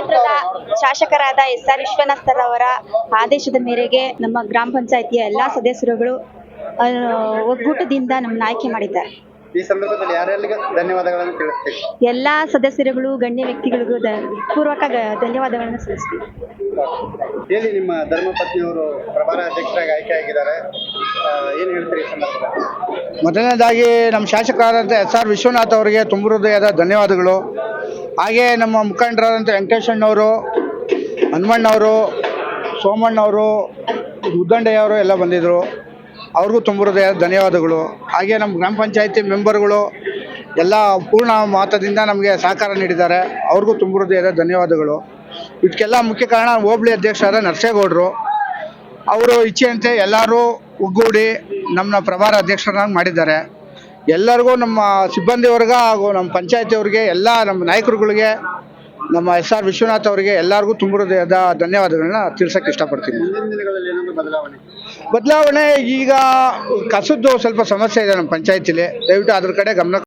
ಕ್ಷೇತ್ರದ ಶಾಸಕರಾದ S R Vishwanath sir ಅವರ ಆದೇಶದ ಮೇರೆಗೆ ನಮ್ಮ ಗ್ರಾಮ ಪಂಚಾಯಿತಿಯ ಎಲ್ಲಾ ಸದಸ್ಯರುಗಳು ಒಗ್ಗೂಟದಿಂದ ನಮ್ಮನ್ನ ಆಯ್ಕೆ ಮಾಡಿದ್ದಾರೆ. ಈ ಸಂದರ್ಭದಲ್ಲಿ ಯಾರ್ಯಾರಿಗೆ ಧನ್ಯವಾದಗಳನ್ನು ತಿಳಿಸ್ತೀವಿ ಎಲ್ಲಾ ಸದಸ್ಯರುಗಳು ಗಣ್ಯ ವ್ಯಕ್ತಿಗಳಿಗೂ ದ- ಪೂರ್ವಕ ಗ- ಧನ್ಯವಾದಗಳನ್ನು ಸಲ್ಲಿಸ್ತೀವಿ. ಹೇಳಿ ನಿಮ್ಮ ಧರ್ಮಪತ್ನಿಯವರು ಪ್ರಭಾರ ಅಧ್ಯಕ್ಷರಾಗಿ ಆಯ್ಕೆ ಆಗಿದ್ದಾರೆ ಆ, ಏನ್ ಹೇಳ್ತೀರಿ ಈ ಸಂದರ್ಭದಲ್ಲಿ? ಮೊದಲನೇದಾಗಿ ನಮ್ಮ ಶಾಸಕರಾದಂಥ ಎಸ್ ಆರ್ ವಿಶ್ವನಾಥ್ ಅವರಿಗೆ ತುಂಬ ಹೃದಯದ ಧನ್ಯವಾದಗಳು. ಹಾಗೆ ನಮ್ಮ ಮುಖಂಡರಾದಂಥ ವೆಂಕಟೇಶಣ್ಣವರು, ಹನುಮಣ್ಣವರು, ಸೋಮಣ್ಣವರು, ಉದ್ದಂಡೆಯವರು ಎಲ್ಲ ಬಂದಿದ್ದರು. ಅವ್ರಿಗೂ ತುಂಬ ಹೃದಯ, ಧನ್ಯವಾದಗಳು. ಹಾಗೆ ನಮ್ಮ ಗ್ರಾಮ ಪಂಚಾಯತಿ ಮೆಂಬರ್ಗಳು ಎಲ್ಲ ಪೂರ್ಣ ಮಾತದಿಂದ ನಮಗೆ ಸಹಕಾರ ನೀಡಿದ್ದಾರೆ. ಅವ್ರಿಗೂ ತುಂಬ ಹೃದಯದ ಧನ್ಯವಾದಗಳು. ಇದಕ್ಕೆಲ್ಲ ಮುಖ್ಯ ಕಾರಣ ಹೋಬಳಿ ಅಧ್ಯಕ್ಷರಾದ ನರಸೇಗೌಡರು. ಅವರು ಇಚ್ಛೆಯಂತೆ ಎಲ್ಲರೂ ಒಗ್ಗೂಡಿ ನಮ್ಮನ್ನ ಪ್ರಭಾರ ಅಧ್ಯಕ್ಷರನ್ನಾಗಿ ಮಾಡಿದ್ದಾರೆ. ಎಲ್ಲರಿಗೂ ನಮ್ಮ ಸಿಬ್ಬಂದಿ ವರ್ಗ ಹಾಗೂ ನಮ್ಮ ಪಂಚಾಯತಿ ಅವ್ರಿಗೆ ಎಲ್ಲ ನಮ್ಮ ನಾಯಕರುಗಳಿಗೆ ನಮ್ಮ ಎಸ್ ಆರ್ ವಿಶ್ವನಾಥ್ ಅವರಿಗೆ ಎಲ್ಲರಿಗೂ ತುಂಬ ಹೃದಯದ ಧನ್ಯವಾದಗಳನ್ನ ತಿಳ್ಸಕ್ಕೆ ಇಷ್ಟಪಡ್ತೀನಿ. ಬದಲಾವಣೆ ಈಗ ಕಸದ್ದು ಸ್ವಲ್ಪ ಸಮಸ್ಯೆ ಇದೆ ನಮ್ಮ ಪಂಚಾಯತಿಲಿ. ದಯವಿಟ್ಟು ಅದ್ರ ಕಡೆ ಗಮನ